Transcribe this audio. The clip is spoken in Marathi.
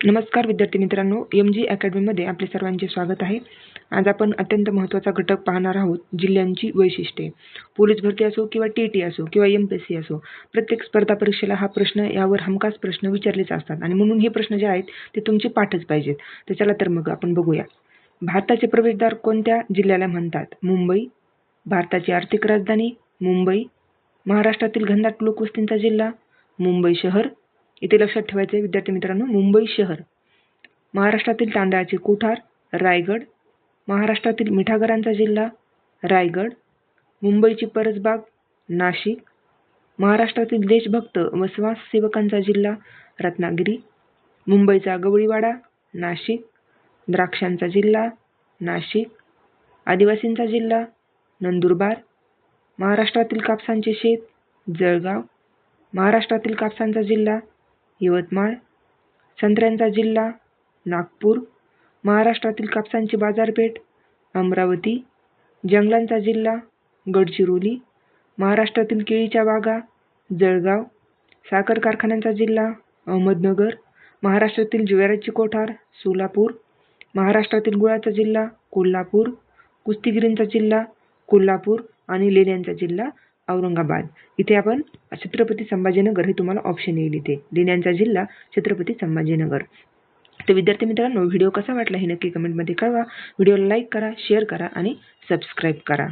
नमस्कार विद्यार्थी मित्रांनो एम जी अकॅडमीमध्ये आपले सर्वांचे स्वागत आहे. आज आपण अत्यंत महत्त्वाचा घटक पाहणार आहोत जिल्ह्यांची वैशिष्ट्ये. पोलीस भरती असो किंवा टी टी असो किंवा एम पी एस सी असो प्रत्येक स्पर्धा परीक्षेला हा प्रश्न यावर हमखास प्रश्न विचारलेच असतात. आणि म्हणून हे प्रश्न जे आहेत ते तुमचे पाठच पाहिजेत. तर चला तर मग आपण बघूया. भारताचे प्रवेशद्वार कोणत्या जिल्ह्याला म्हणतात? मुंबई भारताची आर्थिक राजधानी मुंबई महाराष्ट्रातील घनदाट लोकवस्तींचा जिल्हा मुंबई शहर इथे लक्षात ठेवायचे विद्यार्थी मित्रांनो मुंबई शहर. महाराष्ट्रातील तांदळाचे कोठार रायगड. महाराष्ट्रातील मिठागरांचा जिल्हा रायगड. मुंबईची परसबाग नाशिक. महाराष्ट्रातील देशभक्त व समाजसेवकांचा जिल्हा रत्नागिरी. मुंबईचा गवळीवाडा नाशिक. द्राक्षांचा जिल्हा नाशिक. आदिवासींचा जिल्हा नंदुरबार. महाराष्ट्रातील कापसांचे शेत जळगाव. महाराष्ट्रातील कापसांचा जिल्हा यवतमाळ संत्र्यांचा जिल्हा नागपूर महाराष्ट्रातील कापसांची बाजारपेठ अमरावती जंगलांचा जिल्हा गडचिरोली महाराष्ट्रातील केळीच्या बागा जळगाव साखर कारखान्यांचा जिल्हा अहमदनगर महाराष्ट्रातील ज्वेराची कोठार सोलापूर महाराष्ट्रातील गुळाचा जिल्हा कोल्हापूर कुस्तीगिरींचा जिल्हा कोल्हापूर आणि लेण्यांचा जिल्हा औरंगाबाद. इथे आपण छत्रपती संभाजीनगर हे तुम्हाला ऑप्शन येईल इथे लेण्यांचा जिल्हा छत्रपती संभाजीनगर. तर विद्यार्थी मित्रांनो व्हिडिओ कसा वाटला हे नक्की कमेंटमध्ये कळवा. व्हिडिओला लाईक करा शेअर करा आणि सबस्क्राईब करा.